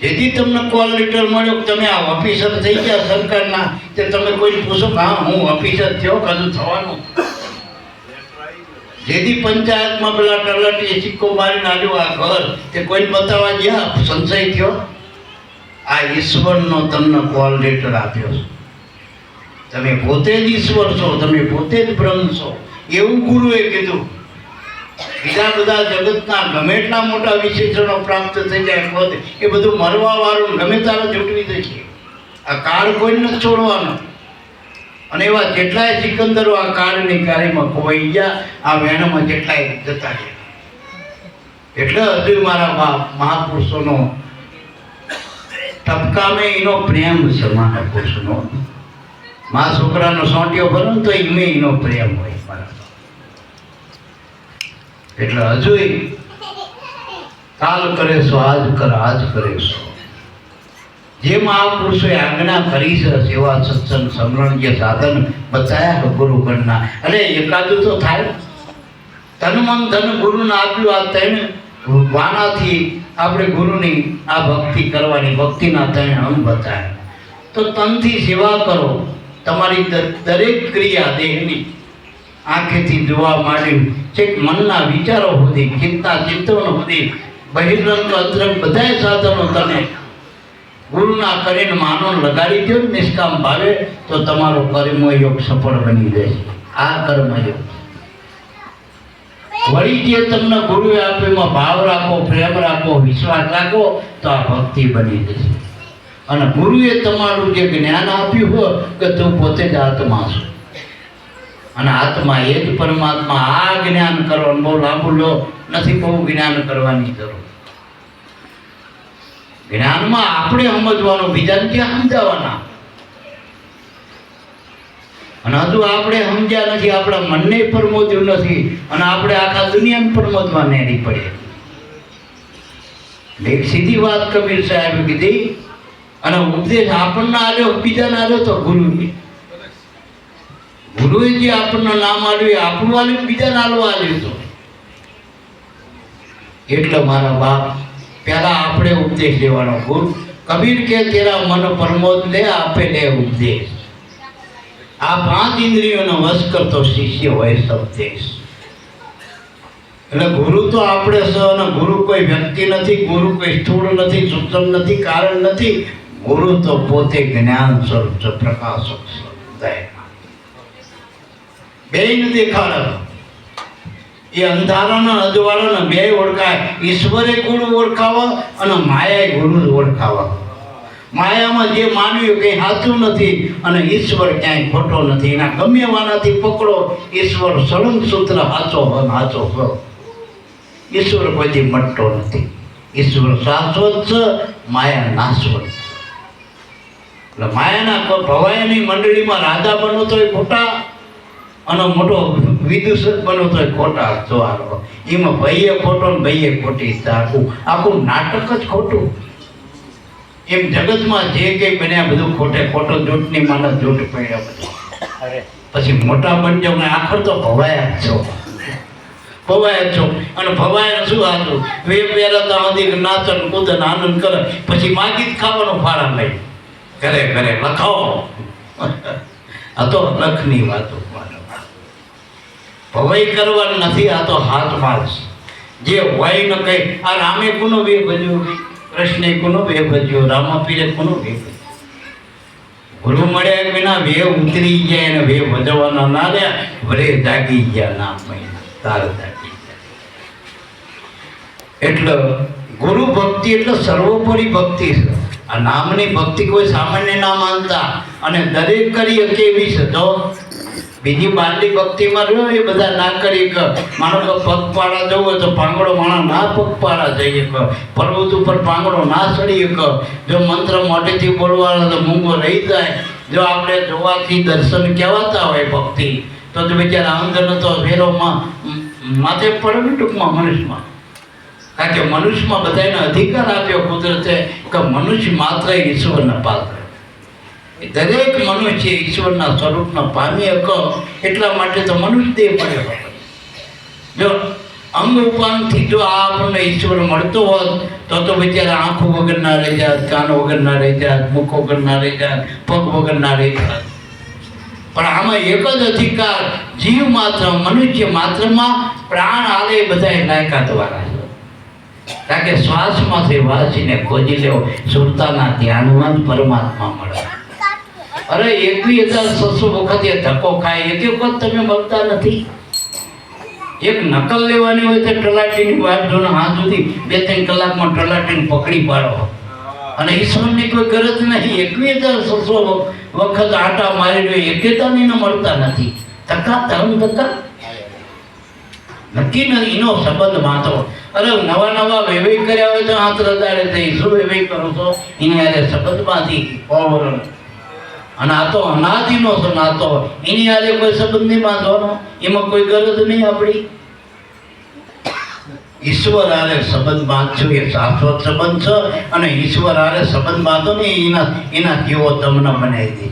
જેથી તમને call letter મળ્યો તમે આ ઓફિસર થઈ ગયા સરકારના, તે તમે કોઈ પૂછો હા, હું ઓફિસર થયો કદું થવાનું? જેથી પંચાયતમાં પેલા તલાટીએ સિક્કો મારી નાખ્યો આ ઘર, તે કોઈને બતાવવા ગયા, સંશય થયો? આ ઈશ્વરનો તમને કોલ લેટર આપ્યો તમે પોતે જ ઈશ્વર છો, તમે પોતે જ બ્રહ્મ છો. એવું ગુરુએ કીધું. બીજા બધા જગતના ગમે એટલા મોટા વિશેષણો પ્રાપ્ત થઈ જાય પોતે એ બધું મરવા વાળું ગમે તારે દે છે આ કાળ કોઈ નથી છોડવાનો. અને એવા જેટલાય સિકંદરો આ કાળની કાર્યમાં ખોવાઈ ગયા, આ વેણમાં જેટલાય જતા ગયા એટલે હજુ મારા બાપ મહાપુરુષોનો તબકામે એનો પ્રેમ છે મહાપુરુષનો મા છોકરાનો સોંટ્યો ભરો તો એમે એનો પ્રેમ હોય. એટલે હજુય કાલ કરે છો આજ કર, આજ કરે છો જે મહાપુરુષોએ આજ્ઞા કરી છે, સેવા, સત્સંગ, સમરણ જે સાધન બતાવ્યા ગુરુ ગુરુગણના અરે એકાદું તો થાય. તન મન ધન ગુરુને આપ્યું આ ત્રણ વાનાથી આપણે ગુરુની આ ભક્તિ કરવાની, ભક્તિના ત્રણ અંગ બતાવ્યા તો તનથી સેવા કરો. તમારી દરેક ક્રિયા દેહની. આંખેથી જોવા માંડ્યું. છેક મનના વિચારો સુધી, ચિંતા ચિંતનો સુધી. બહિરંગ અંતરંગ બધાય સાધનો તને ગુરુના કરીને માનો લગાડી દો નિષ્કામ ભાવે તો તમારો કર્મયોગ સફળ બની જશે આ કર્મયોગ વળી જે તમને ગુરુએ આપ્યું ભાવ રાખો, પ્રેમ રાખો, વિશ્વાસ રાખો, તો આ ભક્તિ બની જશે. અને ગુરુએ તમારું જે જ્ઞાન આપ્યું હોય કે તું પોતે જ આત્મા છો. અને આત્મા એ જ પરમાત્મા આ જ્ઞાન કરવાનું બહુ લાંબુ લો, નથી બહુ જ્ઞાન કરવાની જરૂર. જ્ઞાનમાં આપણે સમજવાનું, બીજાને ત્યાં સમજાવવાના અને હજુ આપણે સમજ્યા નથી, આપણા મનને પરમોજ્યું નથી, અને આપણે આખા દુનિયાને પ્રમોદવા નહીં પડે એક સીધી વાત કબીર સાહેબ કીધી, અને ઉપદેશ આપણને આલ્યો બીજાને આવ્યો તો ગુરુએ. ગુરુએ આપણને નામ આલ્યું આપણું આલ્યું બીજાને આલવા આલ્યું તો? એટલે મારા બાપ, પહેલા આપણે ઉપદેશ લેવાનો. ગુરુ, કબીર કે, તેરા મન પરમોદ લે, આપે લે ઉપદેશ. આ પાંચ ઇન્દ્રિયોનો વશ કરતો શિષ્ય હોય સંદેશ એટલે ગુરુ તો આપણે સ અને ગુરુ કોઈ વ્યક્તિ નથી, ગુરુ કોઈ સ્થૂળ નથી સૂક્ષ્મ નથી, કારણ નથી. ગુરુ તો પોતે જ્ઞાન સ્વરૂપ છે, પ્રકાશક છે. બેન દેખાડે. એ અંધારાના અજવાળાના બે ઓળખાય. ઈશ્વરે ગુરુ ઓળખાવા અને માયાએ ગુરુ ઓળખાવા. માયામાં જે માનવ્યું કંઈ સાચું નથી અને ઈશ્વર ક્યાંય ખોટો નથી. એના ગમે વાનાથી પકડો, ઈશ્વર સળંગ સૂત્ર સાચો હો સાચો હો ઈશ્વર કોઈથી મટતો નથી. ઈશ્વર શાશ્વત છે, માયા નાશવત એટલે માયાના ભવાયની મંડળીમાં રાજા બનો એ ખોટા. અને મોટો વિદુષક બનો તો ખોટા જવારો એમાં ભાઈએ ખોટો ને ભાઈએ ખોટી આખું આખું નાટક જ ખોટું. એમ જગતમાં જે કંઈ બન્યા બધું ખોટે ખોટો જૂઠની માને જૂઠ પડ્યા બધું. પછી મોટા બની જાવ ને આખર તો ભવાયા જ છો. ભવાયા જ છો. અને ભવાયા શું હતું વે પહેરતા અધિક નાચન કૂદન આનંદ કરે. પછી માગી જ ખાવાનો ફાળા લઈ. ઘરે ઘરે લખાવો. આ તો લખની વાતો. ભવાઈ કરવા નથી, આ તો હાથ માસ જે હોય ન કઈ. આ રામે કોનો વે ભજ્યો કૃષ્ણે કોનો વે ભજ્યો રામાપીરે કોનો બે ભજ્યો ગુરુ મળ્યા વિના વે ઉતરી ગયા અને વે ભજવાના ના રહ્યા વરે જાગી ગયા ના મહિના. તાર જાગી ગયા. એટલે ગુરુ ભક્તિ એટલે સર્વોપરી ભક્તિ છે. આ નામની ભક્તિ કોઈ સામાન્ય ના માનતા. અને દરેક કરી શકે એવી છે. તો બીજી બારની ભક્તિમાં રહ્યો, એ બધા ના કરી કર માનો કે પગપાળા જવું હોય તો પાંગડો માણા ના પગપાળા જઈએ કર પર્વત ઉપર પાંગડો ના ચડીએ કર જો મંત્ર મોટેથી બોલવાનો તો મૂંગો રહી જાય. જો આપણે જોવાથી દર્શન કહેવાતા હોય ભક્તિ, તો તો બિચારા અંદર તો ફેરોમાં માથે પડે ટૂંકમાં મનુષ્યમાં. કારણ કે મનુષ્યમાં બધાને અધિકાર આપ્યો કુદરતે કે મનુષ્ય માત્ર ઈશ્વરના પાત્ર દરેક મનુષ્ય ઈશ્વરના સ્વરૂપના પામી હકો એટલા માટે તો મનુષ્ય દેહ પડ્યો જો અંગ ઉપાનથી જો આ આપણને ઈશ્વર મળતો હોત, તો તો બિચારા આંખો વગરના રહી જાત, કાન વગરના રહી જાત, મુખ વગરના રહી જાત, પગ વગરના રહી જાત. પણ આમાં એક જ અધિકાર જીવ માત્ર, મનુષ્ય માત્રમાં પ્રાણ આલે બધા લાયકાત દ્વારા કારણ કે શ્વાસમાંથી વાંચીને ખોજી લેવો, સુરતાના ધ્યાનમાં જ પરમાત્મા મળે. અરે એકવી હજાર છસો વખત ધક્કો ખાય. એક વખત તમે મળતા નથી. એક નકલ લેવાની હોય તો તલાટીની વાત જોને હાથ સુધી બે ત્રણ કલાકમાં તલાટીને પકડી પાડો. અને ઈશ્વરની કોઈ ગરજ નહીં. એકવી હજાર છસો વખત આટા મારી રહ્યો એકેતાની મળતા નથી. ધક્કા ધર્મ ધક્કા. નક્કી નથી એનો સંબંધ માતો અરે, નવા નવા વેવાઈ કર્યા હોય તો હાથ દાડે થઈ શું વેવાઈ કરો છો. એની હારે સંબંધમાંથી ઓવરણ અને આ તો અનાદિનો છે નાતો એની હારે કોઈ સંબંધ નહીં બાંધવાનો એમાં કોઈ ગરજ નહીં આપણી. ઈશ્વર આરે સંબંધ બાંધજો, એ શાશ્વત સંબંધ છે અને ઈશ્વર આરે સંબંધ બાંધો ને એના એના જેવો તમને બનાવી છે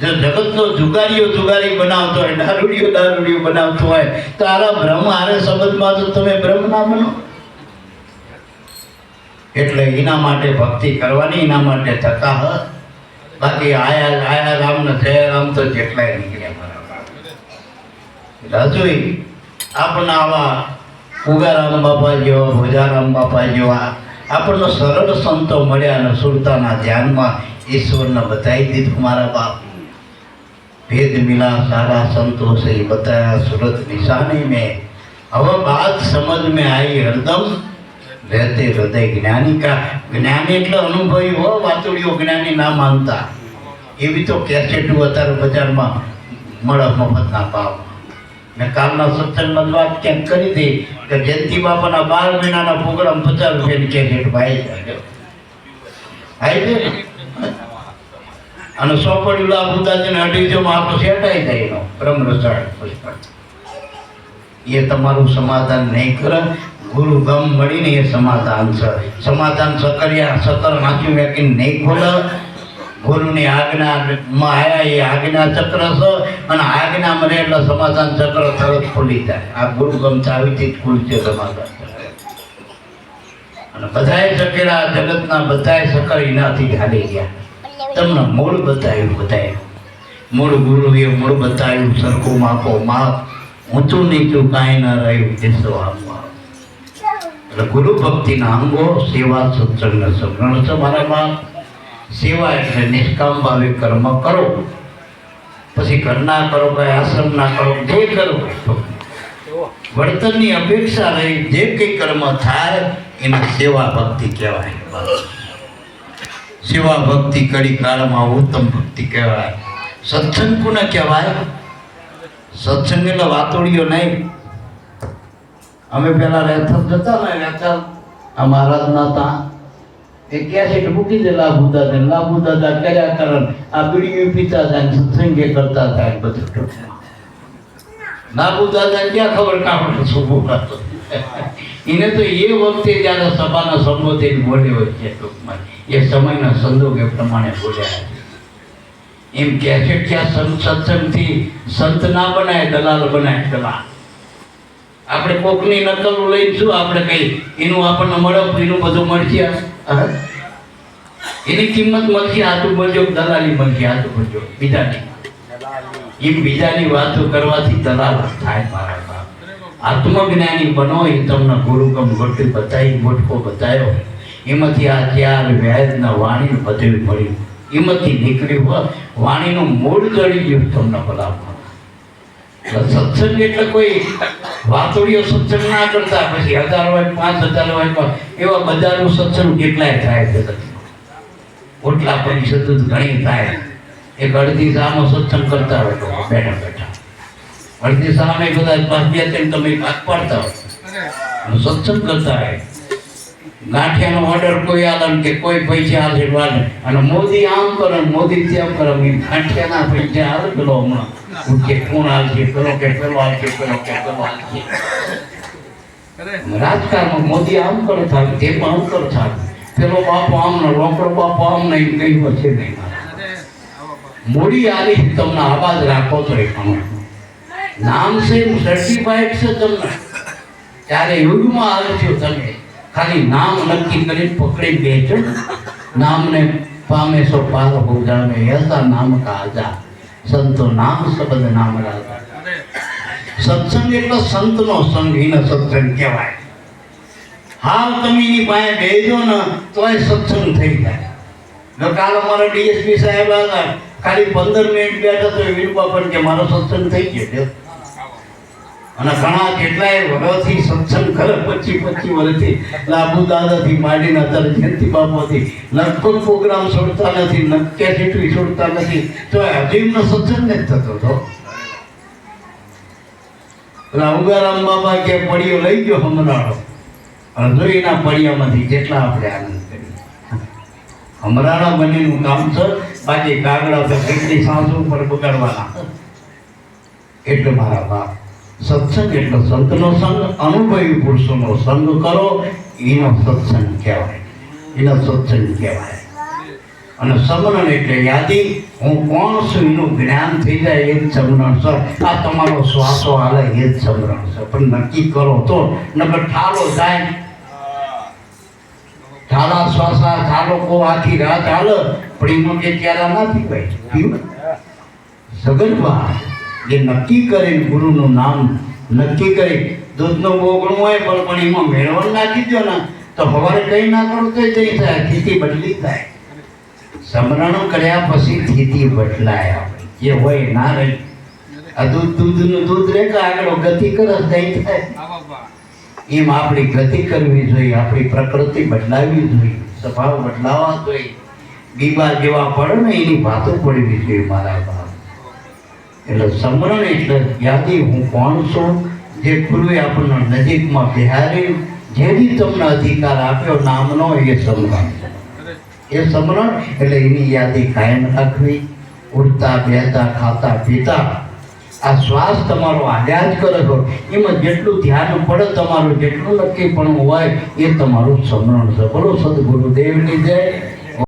જો જગતનો જુગારીઓ જુગારી બનાવતો હોય દારૂડીઓ દારૂડીઓ બનાવતો હોય, તો આરા બ્રહ્મ આરે સંબંધ બાંધો તમે બ્રહ્મ ના બનો. એટલે એના માટે ભક્તિ કરવાની, એના માટે થતા બાકી આયા આયા રામ ને જય રામ તો જેટલાય નીકળ્યા હજુ આપણા આવા ઉગારામ બાપા જેવા ભોજારામ બાપા જેવા આપણને સરળ સંતો મળ્યા અને સુરતાના ધ્યાનમાં ઈશ્વરને બતાવી દીધું મારા બાપ. ભેદ મિલા સારા સંતોષ એ બતાયા સુરત નિશાની મેં હવે બાદ સમજ મેં આવી હરદમ હૃદય હૃદય જ્ઞાની કા એટલે અનુભવી હો, વાતુડીઓ જ્ઞાની ના માનતા. એવી તો કેસેટું અત્યારે બજારમાં મળે મફતના ભાવ. મેં કાલના સત્સંગમાં વાત ક્યાંક કરી હતી કે જયંતિ બાપાના બાર મહિનાના પ્રોગ્રામ પચાસ રૂપિયાની કેસેટ ભાઈ જાય અને સોપડ્યું લાભ ઉદાજીને અઢીસોમાં આપણો સેટાઈ જાય એનો. બ્રહ્મ રસાળ પુષ્કળ એ તમારું સમાધાન નહીં કરે. ગુરુ ગમ મળીને એ સમાધાન છે. સમાધાન સકર્યા સતર નાખ્યું વેકીને નહીં ખોલે. ગુરુની આજ્ઞામાં આયા એ આજ્ઞા ચક્ર છે. અને આજ્ઞા મળે એટલે સમાધાન ચક્ર તરત ખુલી જાય. આ ગુરુ ગમ ચાવીથી જ ખુલશે સમાધાન. અને બધાએ સકેલા જગતના બધાએ સકર એનાથી જ ગયા. તમને મૂળ બતાવ્યું બધાએ મૂળ ગુરુએ મૂળ બતાવ્યું સરખું માપો માપ. ઊંચું નીચું કાંઈ ન રહ્યું દેશો આપવા એટલે ગુરુ ભક્તિના અંગો સેવા સત્સંગ સમરણ છે મારામાં. સેવા એટલે નિષ્કામ ભાવે કર્મ કરો. પછી ઘરના કરો, કઈ આશ્રમ ના કરો, જે કરો. વર્તનની અપેક્ષા રહી, જે કંઈ કર્મ થાય, એને સેવા ભક્તિ કહેવાય. સેવા ભક્તિ કરી કાળમાં ઉત્તમ ભક્તિ કહેવાય. સત્સંગ કોને કહેવાય? સત્સંગ એટલે વાતોડીઓ નહીં. અમે પેલા રેથમ જતા ને રેથમ આ મહારાજના તા એ કેસેટ મૂકી દે લાભુ દાદા લાભુ દાદા કર્યા કરણ. આ બીડીઓ પીતા હતા સત્સંગે કરતા હતા ને બધું લાભુ દાદા ક્યાં ખબર કાપડ શું કરતો એને તો એ વખતે જ્યારે સભાના સંબોધન બોલ્યો છે ટૂંકમાં. એ સમયના સંજોગ એ પ્રમાણે બોલ્યા. એમ કહે છે કે સંત સત્સંગથી સંત ના બનાય, દલાલ બનાય, દલાલ. આપણે કોકની નકલ લઈશું આપણે કઈ? એનું આપણને મળપ એનું બધું મળશે? એની કિંમત મળશે આતું બનજો દલાલી મળશે આતું બોલજો બીજાની. એમ બીજાની વાતો કરવાથી દલાલ થાય મારા બાપ. આત્મજ્ઞાની બનો, એ તમને ગુરુકમ ગોઠવી બતાવી મોટકો બતાવ્યો. એમાંથી આ ચાર વ્યાજના વાણીનું બધું મળ્યું. એમાંથી નીકળ્યું હોય વાણીનું મૂળ જડી ગયું તમને ભલામણ. સત્સંગ એટલે કોઈ વાતોડીઓ સત્સંગ ના કરતા પછી હજાર હોય પાંચ હજાર હોય પણ એવા બધાનું સત્સંગ કેટલાય થાય છે ઓટલા પરિષદ ઘણી થાય. એક અડધી સામો સત્સંગ કરતા હોય બેઠા બેઠા. અડધી સામે બધા બે ત્રણ તમે પાક પાડતા હોય. સત્સંગ કરતા હોય. ગાંઠિયાનો ઓર્ડર કોઈ આલે કે કોઈ પૈસા આલે વાલે અને મોદી આમ કરે મોદી તેમ કરે એ ગાંઠિયાના પૈસા આવે પેલો હમણાં. કે કોણ આલશે, પેલો કે પેલો આલશે, પેલો કે પેલો આલશે. રાજકારણમાં મોદી આમ કરે થાય તેમ આમ કરે થાય પેલો બાપો આમ ને રોકડો બાપો આમ નહીં કઈ છે નહીં. મૂડી આલી તમને આવાજ રાખો તો એ ઘણું નામ છે એમ સર્ટિફાઈડ છે તમને. ત્યારે યુગમાં છે તમે. ખાલી નામ નક્કી કરી પકડી ને નામને પામે સો પાર હો એસા નામ કા આજા. સંતો નામ શબ્દ નામ રાજા. સત્સંગ એટલે સંતનો સંગ, એને સત્સંગ કહેવાય. હાલ તમે એની પાસે બેસો ને તોય સત્સંગ થઈ જાય. ને કાલ અમારા ડીએસપી સાહેબ હતા. ખાલી પંદર મિનિટ બેઠા તો વીરબા પણ કે મારો સત્સંગ થઈ ગયો. અને ઘણા કેટલાય વર્ષથી સત્સંગ કરે પચી પચી વર્ષથી. લાભુ દાદાથી માંડીને અત્યારે જયંતિ બાપુથી લગભગ પ્રોગ્રામ છોડતા નથી, નક્કે જેટલી છોડતા નથી. તો હજી એમનો સત્સંગ જ થતો હતો પેલા ઉગારામ બાબા કે પડીઓ લઈ ગયો હમરાળો. જોઈના પડિયામાંથી જેટલા આપણે આનંદ કરીએ. હમણાં બનીનું કામ છે, બાકી કાગડા તો કેટલી સાસુ પર બગાડવાના. એટલે મારા બાપ. સત્સંગ એટલે સંતનો સંગ, અનુભવી પુરુષોનો સંગ કરો, એનો સત્સંગ કહેવાય. એનો સત્સંગ કહેવાય. અને સમરણ એટલે યાદી, હું કોણ છું એનું જ્ઞાન થઈ જાય એ જ સમરણ છે. આ તમારો શ્વાસો હાલે એ જ સમરણ છે. પણ નક્કી કરો તો, નકર ઠાલો જાય. ઠાલા શ્વાસા, ઠાલો કો આખી રાત હાલ, પણ એમાં કે ક્યારે નથી ભાઈ સગન સગર્ભા. જે નક્કી કરીને ગુરુનું નામ નક્કી કરી. દૂધનો બોગણું હોય પણ પણ એમાં મેળવણ નાખી દો ને, તો સવારે કઈ ના કરો તો જઈ થાય સ્થિતિ બદલી થાય. સમરણ કર્યા પછી સ્થિતિ બદલાય આપણે જે હોય ના રહી. આ દૂધ, દૂધનું દૂધ રહે કે આગળ ગતિ કરે દહીં થાય. એમ આપણી ગતિ કરવી જોઈએ, આપણી પ્રકૃતિ બદલાવી જોઈએ, સ્વભાવ બદલાવા જોઈએ. બીમાર જેવા પડે ને એની વાતો પડવી જોઈએ મારા એટલે સમરણ એટલે યાદી. હું કોણ છું? જે ગુરુએ આપણને નજીકમાં બિહારી. જેની તમને અધિકાર આપ્યો, નામનો એ સમરણ એ સમરણ એટલે એની યાદી કાયમ રાખવી, ઉડતા બેતા ખાતા, પીતા. આ શ્વાસ તમારો હાલ્યા જ કરે છો. એમાં જેટલું ધ્યાન પડે, તમારું જેટલું નક્કી પણ હોય, એ તમારું સમરણ છે. બોલો, સદગુરુદેવની જય.